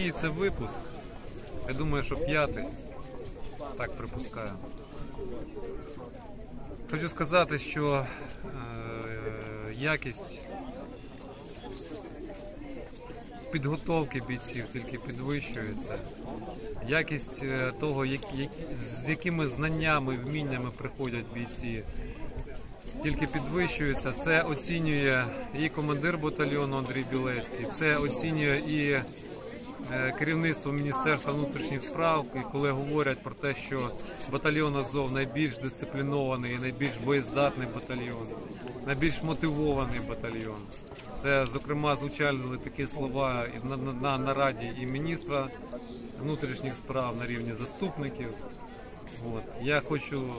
Який це випуск? Я думаю, що п'ятий. Так припускаю. Хочу сказати, що е, якість підготовки бійців тільки підвищується. Якість е, того, як, як, з якими знаннями, вміннями приходять бійці, тільки підвищується. Це оцінює і командир батальйону Андрій Білецький, це оцінює і керівництво Міністерства внутрішніх справ, і коли говорять про те, що батальйон Азов найбільш дисциплінований найбільш боєздатний батальйон, найбільш мотивований батальйон. Це, зокрема, звучали такі слова на, на нараді і міністра внутрішніх справ на рівні заступників. От. Я хочу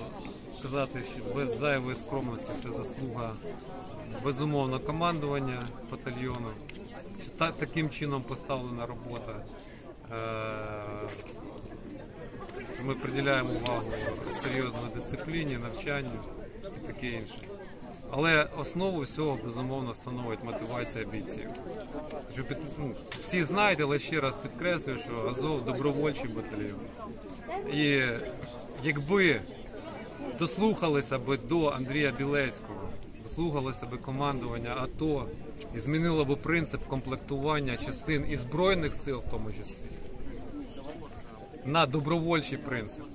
сказати, що без зайвої скромності це заслуга безумовно командування батальйону. Що та, таким чином поставлена робота. Е, ми приділяємо увагу серйозно дисципліні, навчанню і таке інше. Але основу всього безумовно становить мотивація бійців. Що під, ну, всі знають, але ще раз підкреслюю, що Азов добровольчий батальйон. І якби дослухалися би до Андрія Білецького, дослухалося би командування АТО і змінило би принцип комплектування частин і Збройних сил, в тому числі, на добровольчий принцип.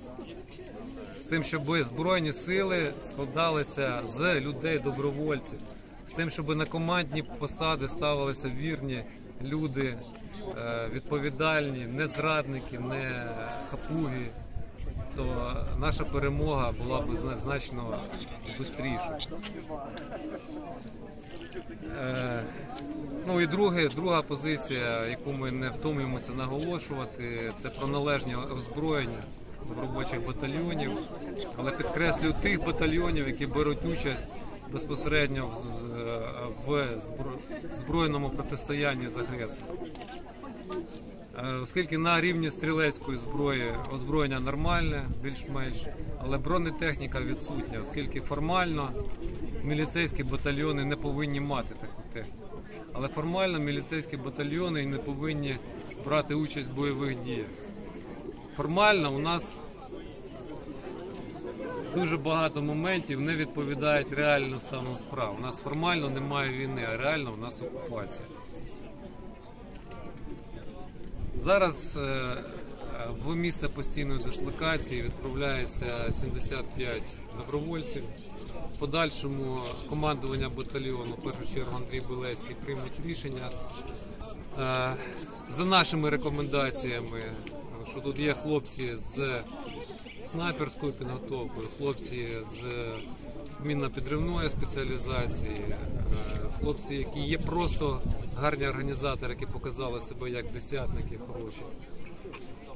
З тим, щоб збройні сили складалися з людей добровольців, з тим, щоб на командні посади ставилися вірні люди, е, відповідальні, не зрадники, не хапуги, то наша перемога була б значно швидше. Е, Ну і друге, друга позиція, яку ми не втомлюємося наголошувати, це про належне озброєння робочих батальйонів, але підкреслюю тих батальйонів, які беруть участь безпосередньо в, збройному протистоянні з агресором. Е, Оскільки на рівні стрілецької зброї озброєння нормальне, більш-менш, але бронетехніка відсутня, оскільки формально міліцейські батальйони не повинні мати таку техніку. Але формально міліцейські батальйони не повинні брати участь в бойових діях. Формально у нас дуже багато моментів не відповідають реальному стану справ. У нас формально немає війни, а реально у нас окупація. Зараз е, в місце постійної дислокації відправляється 75 добровольців. Подальшому командування батальйону, в першу чергу Андрій Білецький, приймуть рішення е, за нашими рекомендаціями, що тут є хлопці з снайперською підготовкою, хлопці з мінно-підривної спеціалізації, е, хлопці, які є просто гарні організатори, які показали себе як десятники хороші.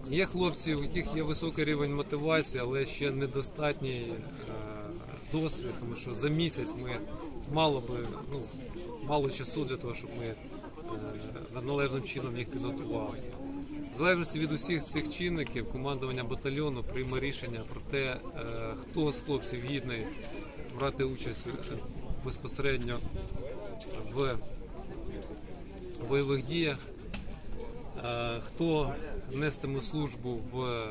Є хлопці, у яких є високий рівень мотивації, але ще недостатній е, досвід, тому що за місяць ми мало би ну, мало часу для того, щоб ми е, належним чином їх підготували. В залежності від усіх цих чинників, командування батальйону прийме рішення про те, е, хто з хлопців гідний брати участь безпосередньо в бойових діях, хто нестиме службу в,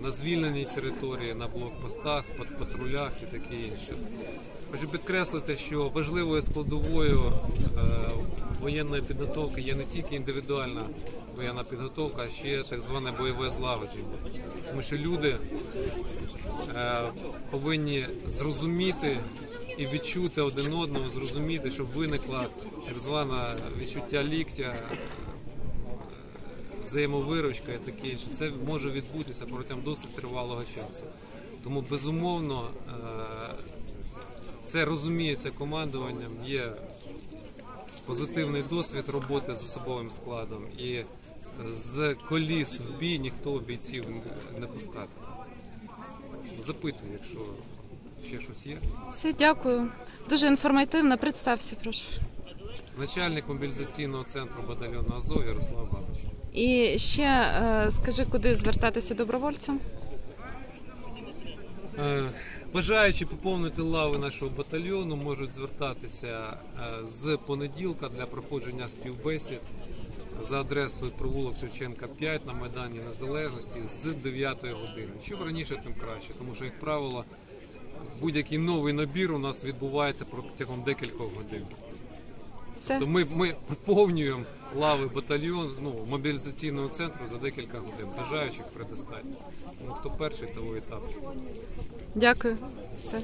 на звільненій території, на блокпостах, пат- патрулях і таке інше. Хочу підкреслити, що важливою складовою е, воєнної підготовки є не тільки індивідуальна воєнна підготовка, а ще так зване бойове злагодження. Тому що люди е, повинні зрозуміти і відчути один одного, зрозуміти, щоб виникла так звана відчуття ліктя, взаємовиручка і таке інше. Це може відбутися протягом досить тривалого часу. Тому безумовно е, це розуміється командуванням, є позитивний досвід роботи з особовим складом і з коліс в бій ніхто бійців не- не пускатиме. Запитую, якщо ще щось є. Все, дякую. Дуже інформативно. Представся, прошу. Начальник мобілізаційного центру батальйону Азов Ярослав Бабич. І ще е, скажи, куди звертатися добровольцям? Е, Бажаючи поповнити лави нашого батальйону, можуть звертатися е, з понеділка для проходження співбесід за адресою провулок Шевченка 5 на Майдані Незалежності з 9 години. Чим раніше, тим краще, тому що, як правило, будь-який новий набір у нас відбувається протягом декількох годин. Все. То ми, ми поповнюємо лави батальйон ну, мобілізаційного центру за декілька годин. Бажаючих предостатньо. Ну, хто перший, того етап. Дякую. Все.